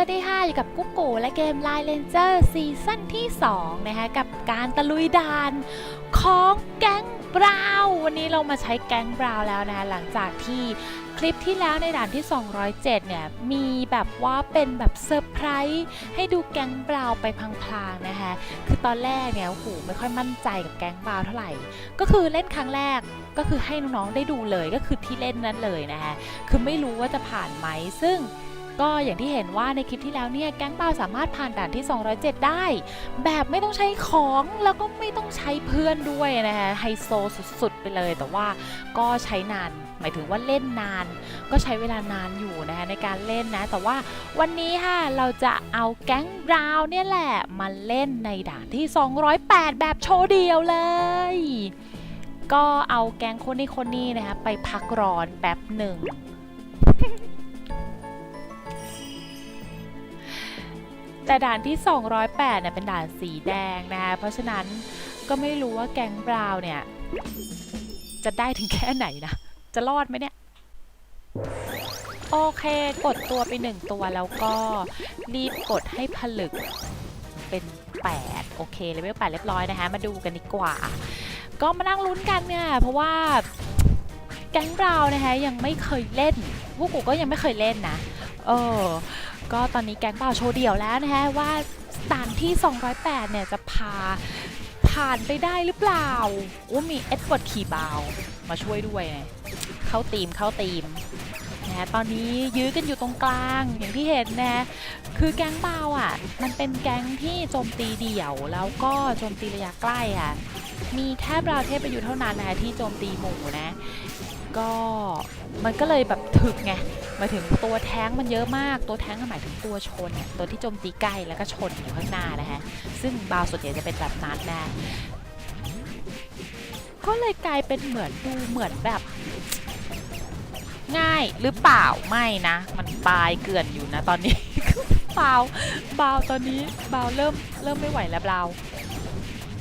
วัสดีค่ะ อยู่กับกุ๊กโกและเกม Line Ranger ซีซั่นที่ 2 นะคะ กับการตะลุยด่านของแก๊งบราวน์วันนี้เรามาใช้แก๊งบราว์แล้วนะคะหลังจากที่คลิปที่แล้วในด่านที่ 207 เนี่ย มีแบบว่าเป็นแบบเซอร์ไพรส์ให้ดูแก๊งบราว์ไปพลางๆนะคะคือตอนแรกเนี่ยโอ้โหไม่ค่อยมั่นใจกับแก๊งบราว์เท่าไหร่ ก็คือเล่นครั้งแรกก็คือให้น้องๆได้ดูเลยก็คือที่เล่นนั้นเลยนะคะคือไม่รู้ว่าจะผ่านไหมซึ่ง ก็อย่างที่เห็นว่าในคลิปที่แล้วเนี่ยแก๊งเปาสามารถผ่านด่านที่ 207 ได้ แบบไม่ต้องใช้ของแล้วก็ไม่ต้องใช้เพื่อนด้วยนะคะไฮโซสุดๆ ไปเลย แต่ว่าก็ใช้นานหมายถึงว่าเล่นนาน ก็ใช้เวลานานอยู่นะคะในการเล่นนะ แต่ว่าวันนี้ค่ะเราจะเอาแก๊งบราวเนี่ยแหละมาเล่นในด่านที่ 208 แบบโชว์เดียวเลยก็เอาแก๊งคนนี้คนนี้นะคะไปพักร้อนแป๊บหนึ่ง แต่ด่านที่ 208เนี่ยเป็นด่านสีแดงนะคะเพราะฉะนั้นก็ไม่รู้ว่าแก๊งบราวน์เนี่ยจะได้ถึงแค่ไหนนะ จะรอดไหมเนี่ย โอเค กดตัวไปหนึ่งตัวแล้วก็รีบกดให้ผลึกเป็น 8 โอเคเลเวล8เรียบร้อยนะคะ มาดูกันดีกว่า ก็มานั่งลุ้นกันเนี่ยเพราะว่าแก๊งบราวน์นะคะยังไม่เคยเล่นพวกกูก็ยังไม่เคยเล่นนะ เออ ก็ตอนนี้แก๊งเปล่าโชว์เดี่ยวแล้วนะฮะว่าด่านที่ 208 เนี่ยจะพาผ่านไปได้หรือเปล่าโอ้มีเอ็ดเวิร์ดขี่บาวมาช่วยด้วย เข้าตีมเข้าตีมนะฮะตอนนี้ยื้อกันอยู่ตรงกลางอย่างที่เห็นนะคือแก๊งเบาอะ มันเป็นแก๊งที่โจมตีเดี่ยว แล้วก็โจมตีระยะใกล้อะ มีแค่บราวเทพประยุทธ์เท่านั้นนะคะที่โจมตีหมู่นะ ก็มันก็เลยแบบถึกไงหมายถึงตัวแท้งมันเยอะมากตัวแท้งก็หมายถึงตัวชนเนี่ยตัวที่โจมตีใกล้แล้วก็ชนอยู่ข้างหน้านะฮะ ซึ่งบาวส่วนใหญ่จะเป็นแบบนั้นนะก็เลยกลายเป็นเหมือนดูเหมือนแบบ ง่ายหรือเปล่าไม่นะ มันปลายเกลื่อนอยู่นะตอนนี้บาวบาวตอนนี้บาวเริ่มเริ่มไม่ไหวแล้วบาว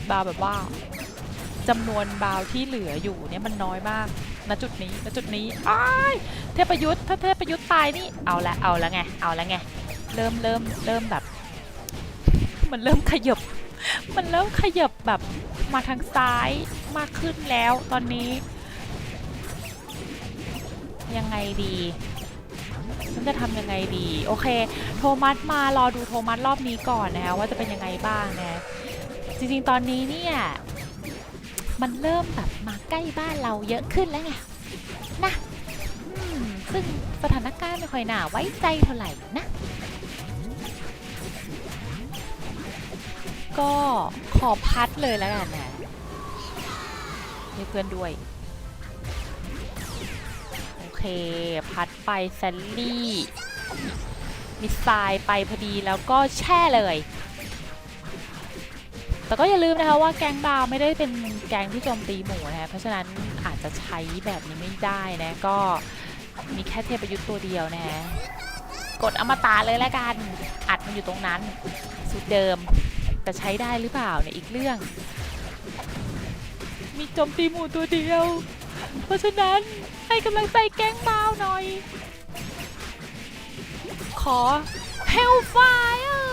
บาวแบบว่าจำนวนบาวที่เหลืออยู่เนี่ยมันน้อยมาก ณจุดนี้ณจุดนี้อ้ายเทพยุทธ์ถ้าเทพยุทธ์ตายนี่เอาละเอาละไงเอาละไงเริ่มเริ่มเริ่มแบบ มันเริ่มขยบมันเริ่มขยบแบบมาทางซ้ายมากขึ้นแล้วตอนนี้ ยังไงดีฉันจะทำยังไงดี โอเค โทมัสมารอดูโทมัสรอบนี้ก่อนนะคะว่าจะเป็นยังไงบ้างนะจริงๆตอนนี้เนี่ย มันเริ่มแบบมาใกล้บ้านเราเยอะขึ้นแล้วไงนะซึ่งสถานการณ์ไม่ค่อยน่าไว้ใจเท่าไหร่นะ ก็ขอพัดเลยแล้วกันนะให้เพื่อนด้วย โอเค พัดไปแซลลี่มิสไซล์ไปพอดีแล้วก็แช่เลย แต่ก็อย่าลืมนะคะว่าแกงบาวไม่ได้เป็นแกงที่โจมตีหมูนะคะเพราะฉะนั้นอาจจะใช้แบบนี้ไม่ได้นะก็มีแค่เทพยุทธ์ตัวเดียวนะฮะกดอมตะเลยแล้วกัน อัดมันอยู่ตรงนั้นสูตรเดิมแต่ใช้ได้หรือเปล่าเนี่ยอีกเรื่อง มีโจมตีหมูตัวเดียว เพราะฉะนั้นให้กำลังใจแกงบาวหน่อย ขอ Hellfire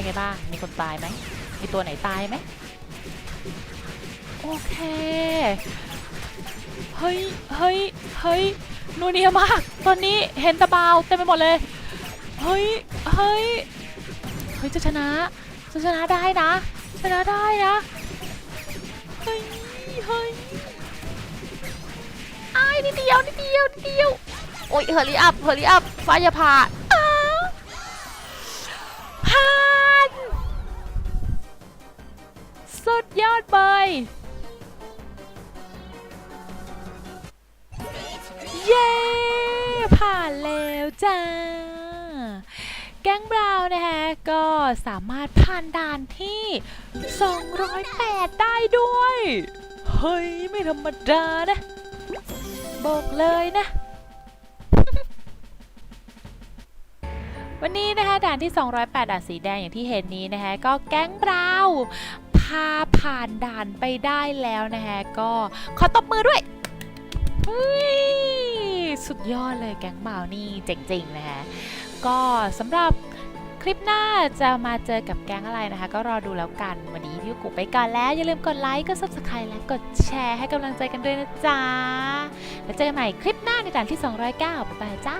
เป็นไงบ้าง มีคนตายไหม มีตัวไหนตายไหม โอเค เฮ้ย เฮ้ย เฮ้ยนูเนียมาก ตอนนี้เห็นตะบาวเต็มไปหมดเลย เฮ้ย เฮ้ย เฮ้ย จะชนะ จะชนะได้นะ ชนะได้นะ เฮ้ย เฮ้ยอ้ายนิดเดียว นิดเดียว นิดเดียว โอ้ยเฮอรี่อัพเฮอรี่อัพฟ้าอย่าผ่า สุดยอดเบยเย้ ผ่านแล้วจ้า แก๊งบราวน์นะคะก็สามารถผ่านด่านที่ 208 ได้ด้วย เฮ้ย ไม่ธรรมดานะ บอกเลยนะวันนี้นะคะด่านที่ 208 ด่านสีแดงอย่างที่เห็นนี้นะคะก็แก๊งบรา วน์พาผ่านด่านไปได้แล้วนะคะก็ขอตบมือด้วยสุดยอดเลยแก๊งบราวนี่เจ๋งๆนะคะก็สำหรับคลิปหน้าจะมาเจอกับแก๊งอะไรนะคะ ก็รอดูแล้วกัน วันนี้พี่กุ๊กไปก่อนแล้ว อย่าลืมกดไลค์กด subscribe และกดแชร์ให้กำลังใจกันด้วยนะจ๊ะ แล้วเจอกันใหม่คลิปหน้าในด่านที่ 209บ๊ายบายจ้า